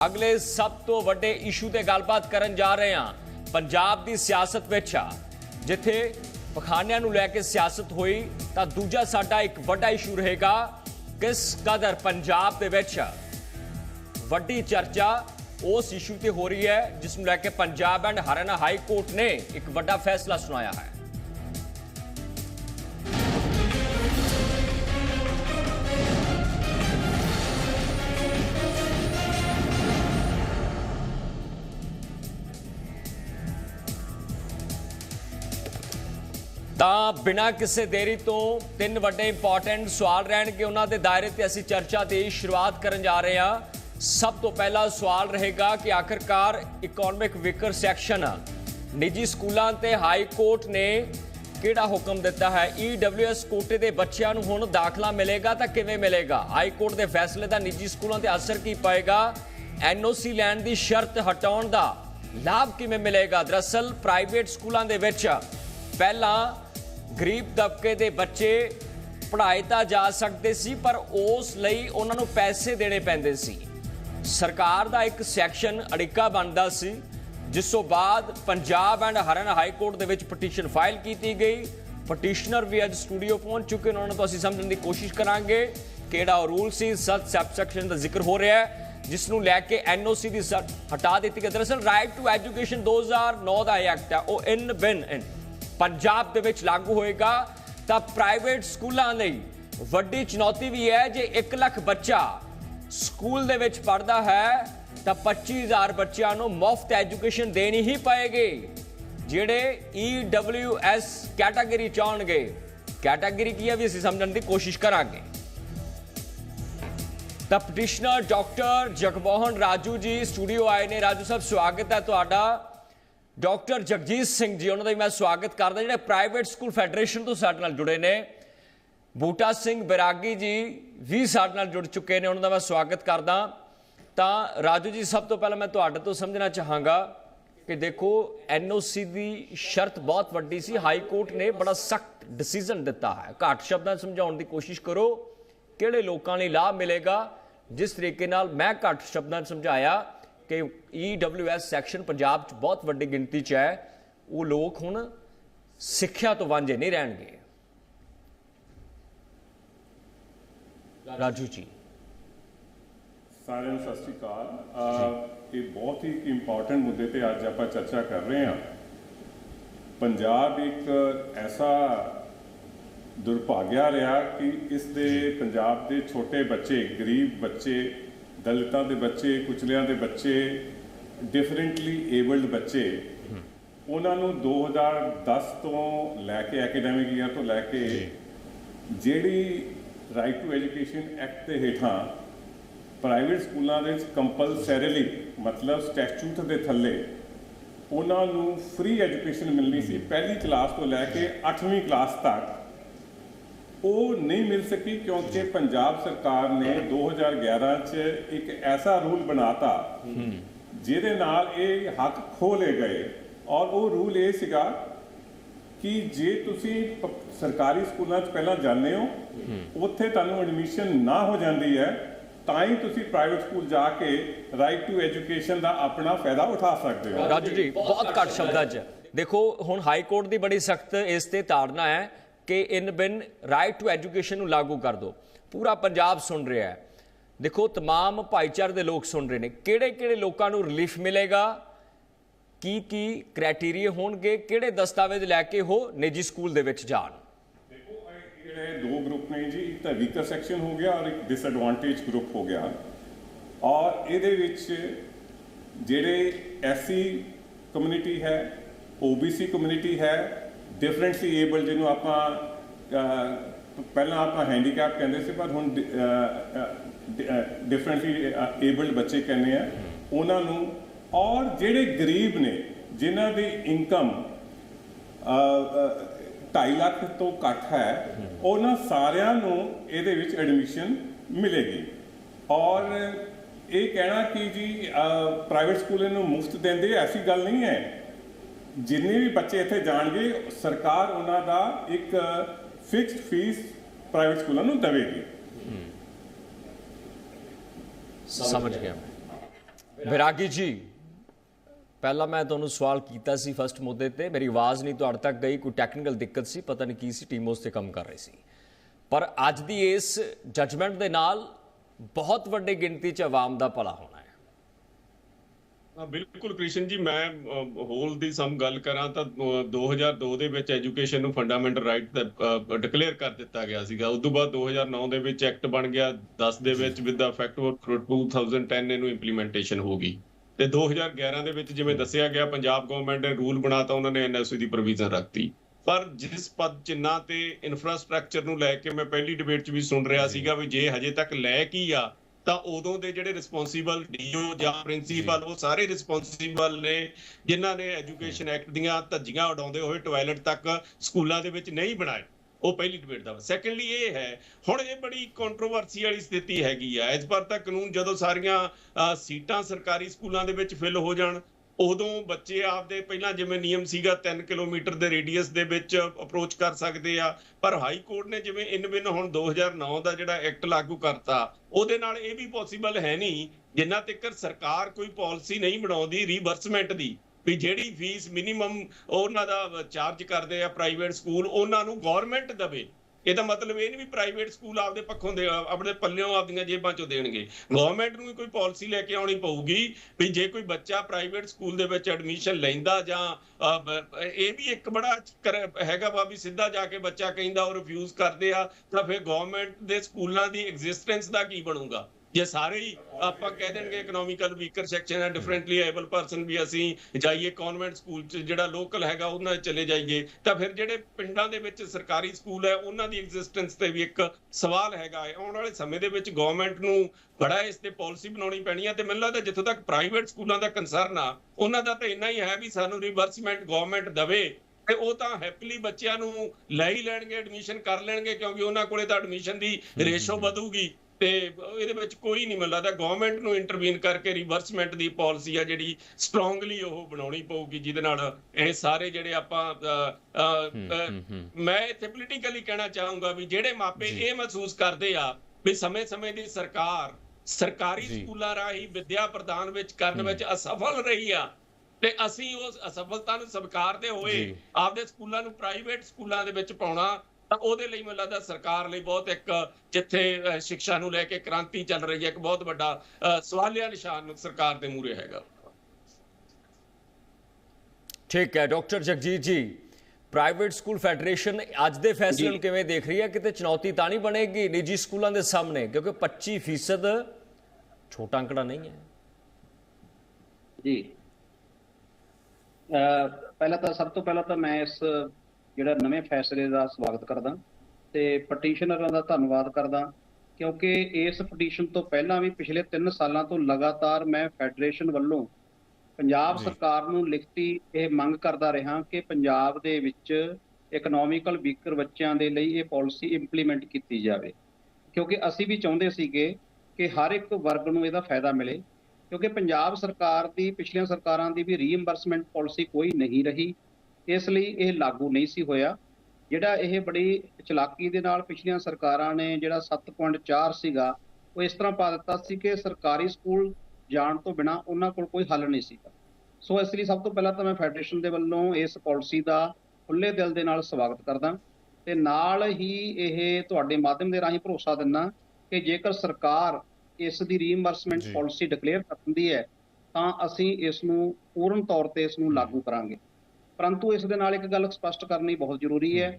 ਅਗਲੇ ਸਭ ਤੋਂ ਵੱਡੇ ਇਸ਼ੂ ਤੇ ਗੱਲਬਾਤ ਕਰਨ ਜਾ ਰਹੇ ਹਾਂ, ਪੰਜਾਬ ਦੀ ਸਿਆਸਤ ਵਿੱਚ ਜਿੱਥੇ ਪਖਾਨਿਆਂ ਨੂੰ ਲੈ ਕੇ ਸਿਆਸਤ ਹੋਈ, ਤਾਂ ਦੂਜਾ ਸਾਡਾ ਇੱਕ ਵੱਡਾ ਇਸ਼ੂ ਰਹੇਗਾ ਕਿਸ ਕਦਰ ਪੰਜਾਬ ਦੇ ਵਿੱਚ ਵੱਡੀ ਚਰਚਾ ਉਸ ਇਸ਼ੂ ਤੇ ਹੋ ਰਹੀ ਹੈ, ਜਿਸ ਨੂੰ ਲੈ ਕੇ Punjab and Haryana high court ਨੇ ਇੱਕ ਵੱਡਾ ਫੈਸਲਾ ਸੁਣਾਇਆ ਹੈ। ਤਾਂ ਬਿਨਾਂ ਕਿਸੇ ਦੇਰੀ ਤੋਂ ਤਿੰਨ ਵੱਡੇ ਇੰਪੋਰਟੈਂਟ ਸਵਾਲ ਰਹਿਣਗੇ। ਉਹਨਾਂ ਦੇ ਦਾਇਰੇ ਤੇ ਅਸੀਂ ਚਰਚਾ ਦੀ ਸ਼ੁਰੂਆਤ ਕਰਨ ਜਾ ਰਹੇ ਹਾਂ। ਸਭ ਤੋਂ ਪਹਿਲਾ ਸਵਾਲ ਰਹੇਗਾ ਕਿ ਆਖਰਕਾਰ ਇਕਨੋਮਿਕ ਵਿਕਰ ਸੈਕਸ਼ਨ ਨਿੱਜੀ ਸਕੂਲਾਂ ਤੇ ਹਾਈ ਕੋਰਟ ਨੇ ਕਿਹੜਾ ਹੁਕਮ ਦਿੱਤਾ ਹੈ? ਈਡਬਲਯੂਐਸ ਕੋਟੇ ਦੇ ਬੱਚਿਆਂ ਨੂੰ ਹੁਣ ਦਾਖਲਾ ਮਿਲੇਗਾ ਤਾਂ ਕਿਵੇਂ ਮਿਲੇਗਾ? ਹਾਈ ਕੋਰਟ ਦੇ ਫੈਸਲੇ ਦਾ ਨਿੱਜੀ ਸਕੂਲਾਂ ਤੇ ਅਸਰ ਕੀ ਪਏਗਾ? ਐਨਓਸੀ ਲੈਣ ਦੀ ਸ਼ਰਤ ਹਟਾਉਣ ਦਾ ਲਾਭ ਕਿਵੇਂ ਮਿਲੇਗਾ? ਦਰਅਸਲ ਪ੍ਰਾਈਵੇਟ ਸਕੂਲਾਂ ਦੇ ਵਿੱਚ ਪਹਿਲਾਂ ਗਰੀਬ ਤਬਕੇ ਦੇ ਬੱਚੇ ਪੜ੍ਹਾਏ ਤਾਂ ਜਾ ਸਕਦੇ ਸੀ, ਪਰ ਉਸ ਲਈ ਉਹਨਾਂ ਨੂੰ ਪੈਸੇ ਦੇਣੇ ਪੈਂਦੇ ਸੀ। ਸਰਕਾਰ ਦਾ ਇੱਕ ਸੈਕਸ਼ਨ ਅੜਿੱਕਾ ਬਣਦਾ ਸੀ, ਜਿਸ ਤੋਂ ਬਾਅਦ Punjab and Haryana high court ਦੇ ਵਿੱਚ ਪਟੀਸ਼ਨ ਫਾਈਲ ਕੀਤੀ ਗਈ। ਪਟੀਸ਼ਨਰ ਵੀ ਅੱਜ ਸਟੂਡੀਓ ਪਹੁੰਚ ਚੁੱਕੇ ਨੇ, ਉਹਨਾਂ ਤੋਂ ਅਸੀਂ ਸਮਝਣ ਦੀ ਕੋਸ਼ਿਸ਼ ਕਰਾਂਗੇ ਕਿਹੜਾ ਉਹ ਰੂਲ ਸੀ। ਸਬ ਸੈਕਸ਼ਨ ਦਾ ਜ਼ਿਕਰ ਹੋ ਰਿਹਾ ਹੈ, ਜਿਸ ਨੂੰ ਲੈ ਕੇ ਐਨਓਸੀ ਦੀ ਸ਼ਰਤ ਹਟਾ ਦਿੱਤੀ ਗਈ। ਦਰਅਸਲ, ਰਾਈਟ ਟੂ ਐਜੂਕੇਸ਼ਨ 2009 ਦਾ ਐਕਟ ਹੈ, ਉਹ ਇਨ ਬਿਨ ਇਨ। ਪੰਜਾਬ ਦੇ ਵਿੱਚ ਲਾਗੂ ਹੋਏਗਾ, ਤਾਂ ਪ੍ਰਾਈਵੇਟ ਸਕੂਲਾਂ ਲਈ ਵੱਡੀ ਚੁਣੌਤੀ ਵੀ ਹੈ ਜੇ 1 ਲੱਖ ਬੱਚਾ ਸਕੂਲ ਦੇ ਵਿੱਚ ਪੜਦਾ ਹੈ, ਤਾਂ 25000 ਬੱਚਿਆਂ ਨੂੰ ਮੁਫਤ ਐਜੂਕੇਸ਼ਨ ਦੇਣੀ ਹੀ ਪਏਗੀ, ਜਿਹੜੇ EWS ਕੈਟਾਗਰੀ ਚਾਹਣਗੇ ਕੈਟਾਗਰੀ ਕੀ ਹੈ ਵੀ ਅਸੀਂ ਸਮਝਣ ਦੀ ਕੋਸ਼ਿਸ਼ ਕਰਾਂਗੇ। ਤਾਂ ਪਟੀਸ਼ਨਰ ਡਾਕਟਰ ਜਗਮੋਹਨ ਰਾਜੂ ਜੀ ਸਟੂਡੀਓ ਆਏ ਨੇ। ਰਾਜੂ ਸਾਹਿਬ, ਸਵਾਗਤ ਹੈ ਤੁਹਾਡਾ। ਡਾਕਟਰ ਜਗਜੀਤ ਸਿੰਘ ਜੀ, ਉਹਨਾਂ ਦਾ ਵੀ ਮੈਂ ਸਵਾਗਤ ਕਰਦਾ, ਜਿਹੜੇ ਪ੍ਰਾਈਵੇਟ ਸਕੂਲ ਫੈਡਰੇਸ਼ਨ ਤੋਂ ਸਾਡੇ ਨਾਲ ਜੁੜੇ ਨੇ। ਬੂਟਾ ਸਿੰਘ ਬਿਰਾਗੀ ਜੀ ਵੀ ਸਾਡੇ ਨਾਲ ਜੁੜ ਚੁੱਕੇ ਨੇ, ਉਹਨਾਂ ਦਾ ਮੈਂ ਸਵਾਗਤ ਕਰਦਾ। ਤਾਂ ਰਾਜੂ ਜੀ, ਸਭ ਤੋਂ ਪਹਿਲਾਂ ਮੈਂ ਤੁਹਾਡੇ ਤੋਂ ਸਮਝਣਾ ਚਾਹਾਂਗਾ ਕਿ ਦੇਖੋ ਐਨਓਸੀ ਦੀ ਸ਼ਰਤ ਬਹੁਤ ਵੱਡੀ ਸੀ, ਹਾਈ ਕੋਰਟ ਨੇ ਬੜਾ ਸਖਤ ਡਿਸੀਜਨ ਦਿੱਤਾ ਹੈ। ਘੱਟ ਸ਼ਬਦਾਂ 'ਚ ਸਮਝਾਉਣ ਦੀ ਕੋਸ਼ਿਸ਼ ਕਰੋ, ਕਿਹੜੇ ਲੋਕਾਂ ਲਈ ਲਾਭ ਮਿਲੇਗਾ, ਜਿਸ ਤਰੀਕੇ ਨਾਲ ਮੈਂ ਘੱਟ ਸ਼ਬਦਾਂ 'ਚ ਸਮਝਾਇਆ ਕਿ EWS ਸੈਕਸ਼ਨ ਪੰਜਾਬ 'ਚ ਬਹੁਤ ਵੱਡੀ ਗਿਣਤੀ 'ਚ ਹੈ, ਉਹ ਲੋਕ ਹੁਣ ਸਿੱਖਿਆ ਤੋਂ ਵਾਂਝੇ ਨਹੀਂ ਰਹਿਣਗੇ। ਰਾਜੂ ਜੀ। ਸਾਰਿਆਂ ਨੂੰ ਸਤਿ ਸ਼੍ਰੀ ਅਕਾਲ। ਇਹ ਬਹੁਤ ਹੀ ਇੰਪੋਰਟੈਂਟ ਮੁੱਦੇ ਤੇ ਅੱਜ ਆਪਾਂ ਚਰਚਾ ਕਰ ਰਹੇ ਹਾਂ। ਪੰਜਾਬ ਇੱਕ ਐਸਾ ਦੁਰਭਾਗਿਆ ਰਿਹਾ ਕਿ ਇਸ ਦੇ ਪੰਜਾਬ ਦੇ ਛੋਟੇ ਬੱਚੇ, ਗਰੀਬ ਬੱਚੇ ਦਲਿਤਾਂ ਦੇ ਬੱਚੇ ਕੁਚਲਿਆਂ ਦੇ ਬੱਚੇ ਡਿਫਰੈਂਟਲੀ ਏਬਲਡ ਬੱਚੇ ਉਹਨਾਂ ਨੂੰ 2010 ਤੋਂ ਲੈ ਕੇ ਐਕੈਡੈਮਿਕ ਈਅਰ ਤੋਂ ਲੈ ਕੇ ਜਿਹੜੀ ਰਾਈਟ ਟੂ ਐਜੂਕੇਸ਼ਨ ਐਕਟ ਦੇ ਹੇਠਾਂ ਪ੍ਰਾਈਵੇਟ ਸਕੂਲਾਂ ਦੇ ਵਿੱਚ ਕੰਪਲਸਰੀਲੀ ਮਤਲਬ ਸਟੈਚੂਟ ਦੇ ਥੱਲੇ ਉਹਨਾਂ ਨੂੰ ਫ੍ਰੀ ਐਜੂਕੇਸ਼ਨ ਮਿਲਣੀ ਸੀ। ਪਹਿਲੀ ਕਲਾਸ ਤੋਂ ਲੈ ਕੇ 8ਵੀਂ ਕਲਾਸ ਤੱਕ ਉਹ ਨਹੀਂ ਮਿਲ ਸਕੀ ਕਿਉਂਕਿ ਪੰਜਾਬ ਸਰਕਾਰ ਨੇ 2011 ਚ ਇੱਕ ਐਸਾ ਰੂਲ ਬਣਾਤਾ ਜਿਹਦੇ ਨਾਲ ਇਹ ਹੱਕ ਖੋਹ ਗਏ। ਔਰ ਉਹ ਰੂਲ ਇਹ ਸੀਗਾ ਕਿ ਜੇ ਤੁਸੀਂ ਸਰਕਾਰੀ ਸਕੂਲਾਂ 'ਚ ਪਹਿਲਾਂ ਜਾਂਦੇ ਹੋ, ਉੱਥੇ ਤੁਹਾਨੂੰ ਐਡਮਿਸ਼ਨ ਨਾ ਹੋ ਜਾਂਦੀ ਹੈ, ਤਾਂ ਹੀ ਤੁਸੀਂ ਪ੍ਰਾਈਵੇਟ ਸਕੂਲ ਜਾ ਕੇ ਰਾਈਟ ਟੂ ਐਜੂਕੇਸ਼ਨ ਦਾ ਆਪਣਾ ਫਾਇਦਾ ਉਠਾ ਸਕਦੇ ਹੋ। ਰਾਜੂ ਜੀ, ਬਹੁਤ ਘੱਟ ਸ਼ਬਦਾਂ 'ਚ। ਦੇਖੋ, ਹੁਣ ਹਾਈ ਕੋਰਟ ਦੀ ਬੜੀ ਸਖਤ ਇਸ ਤੇ ਤਾੜਨਾ ਹੈ। ਕਿ ਇਨ ਬਿਨ ਰਾਈਟ ਟੂ ਐਜੂਕੇਸ਼ਨ ਨੂੰ ਲਾਗੂ ਕਰ ਦਿਓ ਪੂਰਾ ਪੰਜਾਬ ਸੁਣ ਰਿਹਾ ਹੈ ਦੇਖੋ तमाम ਭਾਈਚਾਰੇ ਦੇ ਲੋਕ ਸੁਣ ਰਹੇ ਨੇ ਕਿਹੜੇ ਕਿਹੜੇ ਲੋਕਾਂ ਨੂੰ ਰਿਲੀਫ ਮਿਲੇਗਾ ਕੀ ਕੀ ਕ੍ਰਾਈਟੇਰੀਆ ਹੋਣਗੇ ਕਿਹੜੇ ਦਸਤਾਵੇਜ਼ ਲੈ ਕੇ ਉਹ ਨਿੱਜੀ ਸਕੂਲ ਦੇ ਵਿੱਚ ਜਾਣ ਦੇਖੋ ਇਹ ਜਿਹੜੇ ਦੋ ਗਰੁੱਪ ਨੇ ਜੀ ਇੱਕ ਤਾਂ ਵੀਕਰ ਸੈਕਸ਼ਨ ਹੋ ਗਿਆ ਔਰ ਇੱਕ ਡਿਸਐਡਵਾਂਟੇਜ ਗਰੁੱਪ ਹੋ ਗਿਆ ਔਰ ਇਹਦੇ ਵਿੱਚ ਜਿਹੜੇ ਐਸਸੀ ਕਮਿਊਨਿਟੀ ਹੈ ਓਬੀਸੀ ਕਮਿਊਨਿਟੀ ਹੈ ਡਿਫਰੈਂਟਲੀ ਏਬਲ ਜਿਹਨੂੰ ਆਪਾਂ ਪਹਿਲਾਂ ਆਪਾਂ ਹੈਂਡੀਕੈਪ ਕਹਿੰਦੇ ਸੀ, ਪਰ ਹੁਣ ਡਿਫਰੈਂਟਲੀ ਏਬਲਡ ਬੱਚੇ ਕਹਿੰਦੇ ਆ। ਉਹਨਾਂ ਨੂੰ, ਔਰ ਜਿਹੜੇ ਗਰੀਬ ਨੇ, ਜਿਨ੍ਹਾਂ ਦੀ ਇਨਕਮ 2.5 ਲੱਖ ਤੋਂ ਘੱਟ ਹੈ, ਉਹਨਾਂ ਸਾਰਿਆਂ ਨੂੰ ਇਹਦੇ ਵਿੱਚ ਐਡਮਿਸ਼ਨ ਮਿਲੇਗੀ। ਔਰ ਇਹ ਕਹਿਣਾ ਕਿ ਜੀ ਪ੍ਰਾਈਵੇਟ ਸਕੂਲ ਨੂੰ ਮੁਫਤ ਦਿੰਦੇ ਐਸੀ ਗੱਲ ਨਹੀਂ ਹੈ। ਜਿੰਨੇ ਵੀ ਬੱਚੇ ਇੱਥੇ ਜਾਣਗੇ, ਸਰਕਾਰ ਉਹਨਾਂ ਦਾ ਇੱਕ ਫਿਕਸਡ ਫੀਸ ਪ੍ਰਾਈਵੇਟ ਸਕੂਲਾਂ ਨੂੰ ਦੇਵੇਗੀ। ਸਮਝ ਗਿਆ। ਮੈਂ ਵਿਰਾਗੀ ਜੀ, ਪਹਿਲਾਂ ਮੈਂ ਤੁਹਾਨੂੰ ਸਵਾਲ ਕੀਤਾ ਸੀ ਫਸਟ ਮੁੱਦੇ ਤੇ, ਮੇਰੀ ਆਵਾਜ਼ ਨਹੀਂ ਤੁਹਾਡੇ ਤੱਕ ਗਈ, ਕੋਈ ਟੈਕਨੀਕਲ ਦਿੱਕਤ ਸੀ, ਪਤਾ ਨਹੀਂ ਕੀ ਸੀ ਟੀਮ ਉਸ ਤੇ ਕੰਮ ਕਰ ਰਹੀ ਸੀ। ਪਰ ਅੱਜ ਦੀ ਇਸ ਜਜਮੈਂਟ ਦੇ ਨਾਲ ਬਹੁਤ ਵੱਡੀ ਗਿਣਤੀ 'ਚ ਆਵਾਮ ਦਾ ਭਲਾ ਹੋਣਾ। ਹਾਂ ਬਿਲਕੁਲ ਕ੍ਰਿਸ਼ਨ ਜੀ ਮੈਂ ਹੋਲ ਦੀ ਸਮ ਗੱਲ ਕਰਾਂ ਤਾਂ ਅਹ, 2002 ਦੇ ਵਿੱਚ ਐਜੂਕੇਸ਼ਨ ਨੂੰ ਫੰਡਾਮੈਂਟਲ ਰਾਈਟ ਡਿਕਲੇਅਰ ਕਰ ਦਿੱਤਾ ਗਿਆ ਸੀਗਾ। ਉਸ ਤੋਂ ਬਾਅਦ 2009 ਦੇ ਵਿੱਚ ਐਕਟ ਬਣ ਗਿਆ 10 ਦੇ ਵਿੱਚ ਵਿਦ ਦਾ ਇਫੈਕਟ ਆਫ 2010 ਇਹਨੂੰ ਇੰਪਲੀਮੈਂਟੇਸ਼ਨ ਹੋ ਗਈ। ਤੇ 2011 ਦੇ ਵਿੱਚ ਜਿਵੇਂ ਦੱਸਿਆ ਗਿਆ ਪੰਜਾਬ ਗਵਰਨਮੈਂਟ ਨੇ ਰੂਲ ਬਣਾਤਾ ਉਹਨਾਂ ਨੇ ਐਨਐਸਸੀ ਦੀ ਪ੍ਰੋਵੀਜ਼ਨ ਰੱਖਤੀ। ਪਰ ਜਿਸ ਪਦ ਚਿੰਨਾ ਤੇ ਇਨਫਰਾਸਟ੍ਰਕਚਰ ਨੂੰ ਲੈ ਕੇ ਮੈਂ ਪਹਿਲੀ ਡਿਬੇਟ 'ਚ ਵੀ ਸੁਣ ਰਿਹਾ ਸੀਗਾ ਵੀ ਜੇ ਹਜੇ ਤੱਕ ਲੈ ਕੀ ਆ ਤਾਂ ਉਦੋਂ ਦੇ ਜਿਹੜੇ ਰਿਸਪੌਂਸੀਬਲ ਡੀਓ ਜਾਂ ਪ੍ਰਿੰਸੀਪਲ ਉਹ ਸਾਰੇ ਰਿਸਪੌਂਸੀਬਲ ਨੇ ਜਿਨ੍ਹਾਂ ਨੇ ਐਜੂਕੇਸ਼ਨ ਐਕਟ ਦੀਆਂ ਧੱਜੀਆਂ ਉਡਾਉਂਦੇ ਹੋਏ ਟਾਇਲਟ ਤੱਕ ਸਕੂਲਾਂ ਦੇ ਵਿੱਚ ਨਹੀਂ ਬਣਾਏ। ਉਹ ਪਹਿਲੀ ਡਿਬੇਟ ਦਾ। ਸੈਕੰਡਲੀ ਇਹ ਹੈ ਹੁਣ ਇਹ ਬੜੀ ਕੰਟਰੋਵਰਸੀ ਵਾਲੀ ਸਥਿਤੀ ਹੈਗੀ ਆ। ਇਸ ਪਰ ਤਾਂ ਕਾਨੂੰਨ ਜਦੋਂ ਸਾਰੀਆਂ ਸੀਟਾਂ ਸਰਕਾਰੀ ਸਕੂਲਾਂ ਦੇ ਵਿੱਚ ਫਿਲ ਹੋ ਜਾਣ ਉਦੋਂ ਬੱਚੇ ਆਪਦੇ ਪਹਿਲਾਂ ਜਿਵੇਂ ਨਿਯਮ ਸੀਗਾ 3 ਕਿਲੋਮੀਟਰ ਦੇ ਰੇਡੀਅਸ ਦੇ ਵਿੱਚ ਅਪਰੋਚ ਕਰ ਸਕਦੇ ਆ, ਪਰ ਹਾਈ ਕੋਰਟ ਨੇ ਜਿਵੇਂ ਇਨ ਬਿਨ ਹੁਣ 2009 ਦਾ ਜਿਹੜਾ ਐਕਟ ਲਾਗੂ ਕਰਤਾ, ਉਹਦੇ ਨਾਲ ਇਹ ਵੀ ਪੋਸੀਬਲ ਹੈ ਨਹੀਂ, ਜਿੰਨਾ ਤੱਕ ਸਰਕਾਰ ਕੋਈ ਪਾਲਿਸੀ ਨਹੀਂ ਬਣਾਉਂਦੀ ਰੀਵਰਸਮੈਂਟ ਦੀ, ਵੀ ਜਿਹੜੀ ਫੀਸ ਮਿਨੀਮਮ ਉਹਨਾਂ ਦਾ ਚਾਰਜ ਕਰਦੇ ਆ ਪ੍ਰਾਈਵੇਟ ਸਕੂਲ ਉਹਨਾਂ ਨੂੰ ਗਵਰਨਮੈਂਟ ਦਵੇ। ਇਹਦਾ ਮਤਲਬ ਇਹ ਨਹੀਂ ਵੀ ਪ੍ਰਾਈਵੇਟ ਸਕੂਲ ਆਪਦੇ ਪੱਖੋਂ ਦੇ ਆਪਣੇ ਪੱਲਿਓਂ ਆਪਦੀਆਂ ਜੇਬਾਂ ਚੋਂ ਦੇਣਗੇ। ਗਵਰਨਮੈਂਟ ਨੂੰ ਵੀ ਕੋਈ ਪਾਲਿਸੀ ਲੈ ਕੇ ਆਉਣੀ ਪਊਗੀ ਵੀ ਜੇ ਕੋਈ ਬੱਚਾ ਪ੍ਰਾਈਵੇਟ ਸਕੂਲ ਦੇ ਵਿੱਚ ਐਡਮਿਸ਼ਨ ਲੈਂਦਾ ਜਾਂ ਇਹ ਵੀ ਇੱਕ ਬੜਾ ਹੈਗਾ ਵਾ ਵੀ ਸਿੱਧਾ ਜਾ ਕੇ ਬੱਚਾ ਕਹਿੰਦਾ ਉਹ ਰਿਫਿਊਜ਼ ਕਰਦੇ ਆ, ਤਾਂ ਫਿਰ ਗਵਰਨਮੈਂਟ ਦੇ ਸਕੂਲਾਂ ਦੀ ਐਗਜ਼ਿਸਟੈਂਸ ਦਾ ਕੀ ਬਣੂਗਾ? ਜੇ ਸਾਰੇ ਹੀ ਆਪਾਂ ਕਹਿ ਦੇਣਗੇ ਇਕਨੋਮਿਕਲ ਵੀਕਰ ਸੈਕਸ਼ਨ ਹੈ ਡਿਫਰੈਂਟਲੀ ਏਬਲ ਪਰਸਨ ਵੀ ਅਸੀਂ ਜਾਈਏ ਕਨਵੈਂਟ ਸਕੂਲ ਚ ਜਿਹੜਾ ਲੋਕਲ ਹੈਗਾ ਉਹਨਾਂ 'ਚ ਚਲੇ ਜਾਈਏ ਤਾਂ ਫਿਰ ਜਿਹੜੇ ਪਿੰਡਾਂ ਦੇ ਵਿੱਚ ਸਰਕਾਰੀ ਸਕੂਲ ਹੈ ਉਹਨਾਂ ਦੀ ਐਗਜ਼ਿਸਟੈਂਸ ਤੇ ਵੀ ਇੱਕ ਸਵਾਲ ਹੈਗਾ ਹੈ। ਆਉਣ ਵਾਲੇ ਸਮੇਂ ਦੇ ਵਿੱਚ ਗਵਰਨਮੈਂਟ ਨੂੰ ਬੜਾ ਇਸ ਤੇ ਪਾਲਿਸੀ ਬਣਾਉਣੀ ਪੈਣੀ ਹੈ ਤੇ ਮੈਨੂੰ ਲੱਗਦਾ ਜਿੱਥੋਂ ਤੱਕ ਪ੍ਰਾਈਵੇਟ ਸਕੂਲਾਂ ਦਾ ਕੰਸਰਨ ਆ ਉਹਨਾਂ ਦਾ ਤਾਂ ਇੰਨਾ ਹੀ ਹੈ ਵੀ ਸਾਨੂੰ ਰਿਵਰਸਮੈਂਟ ਗਵਰਨਮੈਂਟ ਦਵੇ ਤੇ ਉਹ ਤਾਂ ਹੈਪੀਲੀ ਬੱਚਿਆਂ ਨੂੰ ਲੈ ਹੀ ਲੈਣਗੇ ਐਡਮਿਸ਼ਨ ਕਰ ਲੈਣਗੇ ਕਿਉਂਕਿ ਉਹਨਾਂ ਕੋਲੇ ਤਾਂ ਐਡਮਿਸ਼ਨ ਦੀ ਰੇਸ਼ੋ ਵਧੂਗੀ। ਤੇ ਇਹਦੇ ਵਿੱਚ ਕੋਈ ਨਹੀਂ ਮੈਨੂੰ ਲੱਗਦਾ ਗਵਰਨਮੈਂਟ ਨੂੰ ਇੰਟਰਵੀਨ ਕਰਕੇ ਰਿਵਰਸਮੈਂਟ ਦੀ ਪਾਲਿਸੀ ਆ ਜਿਹੜੀ ਸਟਰੋਂਗਲੀ ਉਹ ਬਣਾਉਣੀ ਪਊਗੀ ਜਿਹਦੇ ਨਾਲ ਇਹ ਸਾਰੇ ਜਿਹੜੇ ਆਪਾਂ ਮੈਂ ਇੱਥੇ ਪੋਲੀਟੀਕਲੀ ਕਹਿਣਾ ਚਾਹੂੰਗਾ ਵੀ ਜਿਹੜੇ ਮਾਪੇ ਇਹ ਮਹਿਸੂਸ ਕਰਦੇ ਆ ਵੀ ਸਮੇਂ-ਸਮੇਂ ਦੀ ਸਰਕਾਰ ਸਰਕਾਰੀ। ਸਕੂਲਾਂ ਰਾਹੀਂ ਵਿਦਿਆ ਪ੍ਰਦਾਨ ਵਿੱਚ ਕਰਨ ਵਿੱਚ ਅਸਫਲ ਰਹੀ ਆ ਤੇ ਅਸੀਂ ਉਸ ਅਸਫਲਤਾ ਨੂੰ ਸਵੀਕਾਰਦੇ ਹੋਏ। ਆਪਦੇ ਸਕੂਲਾਂ ਨੂੰ ਪ੍ਰਾਈਵੇਟ ਸਕੂਲਾਂ ਦੇ ਵਿੱਚ ਪਾਉਣਾ ਤਾਂ ਉਹਦੇ ਲਈ ਮੈਨੂੰ ਲੱਗਦਾ ਸਰਕਾਰ ਲਈ ਬਹੁਤ ਇੱਕ ਜਿੱਥੇ ਸਿੱਖਿਆ ਨੂੰ ਲੈ ਕੇ ਕ੍ਰਾਂਤੀ ਚੱਲ ਰਹੀ ਹੈ ਇੱਕ ਬਹੁਤ ਵੱਡਾ ਸਵਾਲੀਆ ਨਿਸ਼ਾਨ ਸਰਕਾਰ ਦੇ ਮੂਹਰੇ ਹੈਗਾ। ਠੀਕ ਹੈ ਡਾਕਟਰ ਜਗਜੀਤ ਜੀ ਪ੍ਰਾਈਵੇਟ ਸਕੂਲ ਫੈਡਰੇਸ਼ਨ ਅੱਜ ਦੇ ਫੈਸਲੇ ਨੂੰ ਕਿਵੇਂ ਦੇਖ ਰਹੀ ਹੈ? ਕਿਤੇ ਚੁਣੌਤੀ ਤਾਂ ਨਹੀਂ ਬਣੇਗੀ ਨਿੱਜੀ ਸਕੂਲਾਂ ਦੇ ਸਾਹਮਣੇ? ਕਿਉਂਕਿ 25% ਛੋਟਾ ਅੰਕੜਾ ਨਹੀਂ ਹੈ। ਜੀ। ਪਹਿਲਾਂ ਤਾਂ ਸਭ ਤੋਂ ਪਹਿਲਾਂ ਤਾਂ ਮੈਂ ਇਸ ਜਿਹੜਾ ਨਵੇਂ ਫੈਸਲੇ ਦਾ ਸਵਾਗਤ ਕਰਦਾ। ਤੇ ਪਟੀਸ਼ਨਰਾਂ ਦਾ ਧੰਨਵਾਦ ਕਰਦਾ ਕਿਉਂਕਿ ਇਸ ਪਟੀਸ਼ਨ ਤੋਂ ਪਹਿਲਾਂ ਵੀ ਪਿਛਲੇ 3 ਸਾਲਾਂ ਤੋਂ ਲਗਾਤਾਰ ਮੈਂ ਫੈਡਰੇਸ਼ਨ ਵੱਲੋਂ ਪੰਜਾਬ ਸਰਕਾਰ ਨੂੰ ਲਿਖਤੀ ਇਹ ਮੰਗ ਕਰਦਾ ਰਿਹਾ ਕਿ ਪੰਜਾਬ ਦੇ ਵਿੱਚ ਇਕਨੋਮਿਕਲ ਵੀਕਰ ਬੱਚਿਆਂ ਦੇ ਲਈ ਇਹ ਪਾਲਿਸੀ ਇੰਪਲੀਮੈਂਟ ਕੀਤੀ ਜਾਵੇ। ਕਿਉਂਕਿ ਅਸੀਂ ਵੀ ਚਾਹੁੰਦੇ ਸੀਗੇ ਕਿ ਹਰ ਇੱਕ ਵਰਗ ਨੂੰ ਇਹਦਾ ਫਾਇਦਾ ਮਿਲੇ ਕਿਉਂਕਿ ਪੰਜਾਬ ਸਰਕਾਰ ਦੀ ਪਿਛਲੀਆਂ ਸਰਕਾਰਾਂ ਦੀ ਵੀ ਰੀਇੰਬਰਸਮੈਂਟ ਪਾਲਿਸੀ ਕੋਈ ਨਹੀਂ ਰਹੀ। ਇਸ ਲਈ ਇਹ ਲਾਗੂ ਨਹੀਂ ਸੀ ਹੋਇਆ। ਜਿਹੜਾ ਇਹ ਬੜੀ ਚਲਾਕੀ ਦੇ ਨਾਲ ਪਿਛਲੀਆਂ ਸਰਕਾਰਾਂ ਨੇ ਜਿਹੜਾ 7.4 ਸੀਗਾ ਉਹ ਇਸ ਤਰ੍ਹਾਂ ਪਾ ਦਿੱਤਾ ਸੀ ਕਿ ਸਰਕਾਰੀ ਸਕੂਲ ਜਾਣ ਤੋਂ ਬਿਨਾ ਉਹਨਾਂ ਕੋਲ ਕੋਈ ਹੱਲ ਨਹੀਂ ਸੀਗਾ। ਸੋ ਇਸ ਲਈ ਸਭ ਤੋਂ ਪਹਿਲਾਂ ਤਾਂ ਮੈਂ ਫੈਡਰੇਸ਼ਨ ਦੇ ਵੱਲੋਂ ਇਸ ਪਾਲਿਸੀ ਦਾ ਖੁੱਲੇ ਦਿਲ ਦੇ ਨਾਲ ਸਵਾਗਤ ਕਰਦਾ ਤੇ ਨਾਲ ਹੀ ਇਹ ਤੁਹਾਡੇ ਮਾਧਿਅਮ ਦੇ ਰਾਹੀਂ ਭਰੋਸਾ ਦਿੰਦਾ ਕਿ ਜੇਕਰ ਸਰਕਾਰ ਇਸ ਦੀ ਰੀਇੰਬਰਸਮੈਂਟ। ਪਾਲਿਸੀ ਡਿਕਲੇਅਰ ਕਰਦੀ ਹੈ ਤਾਂ ਅਸੀਂ ਇਸ ਨੂੰ ਪੂਰਨ ਤੌਰ ਤੇ ਇਸ ਨੂੰ ਲਾਗੂ ਕਰਾਂਗੇ। ਪਰੰਤੂ ਇਸ ਦੇ ਨਾਲ ਇੱਕ ਗੱਲ ਸਪਸ਼ਟ ਕਰਨੀ ਬਹੁਤ ਜ਼ਰੂਰੀ ਹੈ